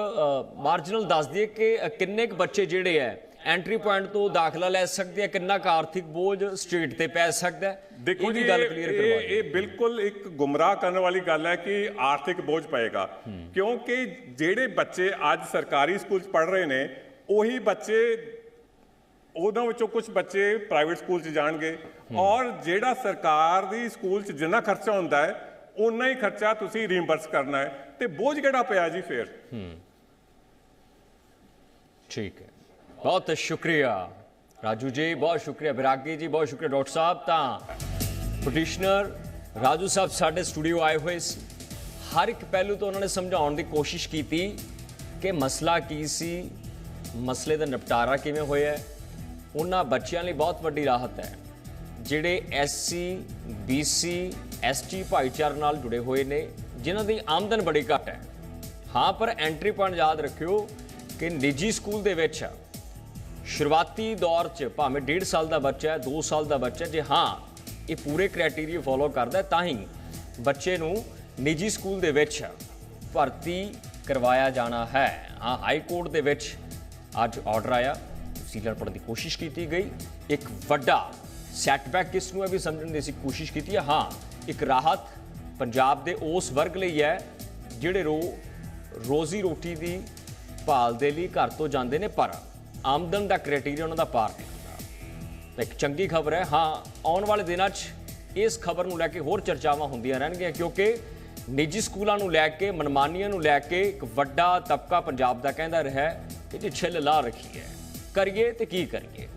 ਮਾਰਜਨਲ ਦੱਸ ਦਈਏ ਕਿ ਕਿੰਨੇ ਕੁ ਬੱਚੇ ਜਿਹੜੇ ਐ ਐਂਟਰੀ ਪੁਆਇੰਟ ਤੋਂ ਦਾਖਲਾ ਲੈ ਸਕਦੇ ਆ ਕਿੰਨਾ ਕੁ ਆਰਥਿਕ ਬੋਝ ਸਟੇਟ ਤੇ ਪੈ ਸਕਦਾ? ਦੇਖੋ ਜੀ ਗੱਲ ਕਲੀਅਰ ਕਰਵਾ ਇਹ ਬਿਲਕੁਲ ਇੱਕ ਗੁੰਮਰਾਹ ਕਰਨ ਵਾਲੀ ਗੱਲ ਹੈ ਕਿ ਆਰਥਿਕ ਬੋਝ ਪਏਗਾ। ਕਿਉਂਕਿ ਜਿਹੜੇ ਬੱਚੇ ਅੱਜ ਸਰਕਾਰੀ ਸਕੂਲ 'ਚ ਪੜ ਰਹੇ ਨੇ ਉਹੀ ਬੱਚੇ ਉਹਨਾਂ ਵਿੱਚੋਂ ਕੁਝ ਬੱਚੇ ਪ੍ਰਾਈਵੇਟ ਸਕੂਲ 'ਚ ਜਾਣਗੇ। ਔਰ ਜਿਹੜਾ ਸਰਕਾਰ ਦੀ ਸਕੂਲ 'ਚ ਜਿੰਨਾ ਖਰਚਾ ਹੁੰਦਾ ਹੈ ਉਨਾ ਹੀ ਖਰਚਾ ਤੁਸੀਂ ਰੀਇੰਬਰਸ ਕਰਨਾ ਹੈ। ਤੇ ਬੋਝ ਕਿਹੜਾ ਪਿਆ ਜੀ ਫਿਰ? ਠੀਕ ਹੈ। ਬਹੁਤ ਸ਼ੁਕਰੀਆ। ਰਾਜੂ ਜੀ, ਬਹੁਤ ਸ਼ੁਕਰੀਆ। ਵਿਰਾਗੀ ਜੀ, ਬਹੁਤ ਸ਼ੁਕਰੀਆ। ਡਾਕਟਰ ਸਾਹਿਬ, ਤਾਂ ਪਟੀਸ਼ਨਰ ਰਾਜੂ ਸਾਹਿਬ ਸਾਡੇ ਸਟੂਡੀਓ ਆਏ ਹੋਏ ਸੀ। ਹਰ ਇੱਕ ਪਹਿਲੂ ਤੋਂ ਉਹਨਾਂ ਨੇ ਸਮਝਾਉਣ ਦੀ ਕੋਸ਼ਿਸ਼ ਕੀਤੀ ਕਿ ਮਸਲਾ ਕੀ ਸੀ, ਮਸਲੇ ਦਾ ਨਿਪਟਾਰਾ ਕਿਵੇਂ ਹੋਇਆ। ਉਹਨਾਂ ਬੱਚਿਆਂ ਲਈ ਬਹੁਤ ਵੱਡੀ ਰਾਹਤ ਹੈ। ਜਿਹੜੇ ਐਸਸੀ ਬੀਸੀ ਐਸਟੀ ਭਾਈਚਾਰੇ ਨਾਲ ਜੁੜੇ ਹੋਏ ਨੇ, ਜਿਨ੍ਹਾਂ ਦੀ ਆਮਦਨ ਬੜੀ ਘੱਟ ਹੈ। ਹਾਂ, ਪਰ ਐਂਟਰੀ ਪੁਆਇੰਟ ਯਾਦ ਰੱਖਿਓ ਕਿ ਨਿੱਜੀ ਸਕੂਲ ਦੇ ਵਿੱਚ ਸ਼ੁਰੂਆਤੀ ਦੌਰ 'ਚ ਭਾਵੇਂ 1.5 ਸਾਲ ਦਾ ਬੱਚਾ ਹੈ 2 ਸਾਲ ਦਾ ਬੱਚਾ ਜੇ ਹਾਂ, ਇਹ ਪੂਰੇ ਕ੍ਰਾਈਟੇਰੀਆ ਫੋਲੋ ਕਰਦਾ ਤਾਂ ਹੀ ਬੱਚੇ ਨੂੰ ਨਿੱਜੀ ਸਕੂਲ ਦੇ ਵਿੱਚ ਭਰਤੀ ਕਰਵਾਇਆ ਜਾਣਾ ਹੈ। ਹਾਂ, ਹਾਈ ਕੋਰਟ ਦੇ ਵਿੱਚ ਅੱਜ ਆਰਡਰ ਆਇਆ। ਸੀਲਰ ਪੜਨ ਦੀ ਕੋਸ਼ਿਸ਼ ਕੀਤੀ ਗਈ। ਇੱਕ ਵੱਡਾ ਸੈਟਬੈਕ ਕਿਸ ਨੂੰ ਹੈ ਵੀ ਸਮਝਣ ਦੀ ਅਸੀਂ ਕੋਸ਼ਿਸ਼ ਕੀਤੀ ਹੈ, ਹਾਂ, ਇੱਕ ਰਾਹਤ ਪੰਜਾਬ ਦੇ ਉਸ ਵਰਗ ਲਈ ਹੈ, ਜਿਹੜੇ ਰੋ, ਰੋਜ਼ੀ ਰੋਟੀ ਦੀ ਭਾਲ ਦੇ ਲਈ ਘਰ ਤੋਂ ਜਾਂਦੇ ਨੇ, ਪਰ ਆਮਦਨ ਦਾ ਕ੍ਰਾਈਟੇਰੀਆ ਉਹਨਾਂ ਦਾ ਪਾਰ ਨਹੀਂ ਹੁੰਦਾ। ਤਾਂ ਇੱਕ ਚੰਗੀ ਖਬਰ ਹੈ, ਹਾਂ, ਆਉਣ ਵਾਲੇ ਦਿਨਾਂ 'ਚ ਇਸ ਖਬਰ ਨੂੰ ਲੈ ਕੇ ਹੋਰ ਚਰਚਾਵਾਂ ਹੁੰਦੀਆਂ ਰਹਿਣਗੀਆਂ, ਕਿਉਂਕਿ ਨਿੱਜੀ ਸਕੂਲਾਂ ਨੂੰ ਲੈ ਕੇ, ਮਨਮਾਨੀਆਂ ਨੂੰ ਲੈ ਕੇ ਇੱਕ ਵੱਡਾ ਤਬਕਾ ਪੰਜਾਬ ਦਾ ਕਹਿੰਦਾ ਰਿਹਾ ਹੈ ਕਿ ਜੀ ਛਿੱਲ ਲਾ ਰੱਖੀ ਹੈ। ਕਰੀਏ ਤੇ ਕੀ ਕਰੀਏ?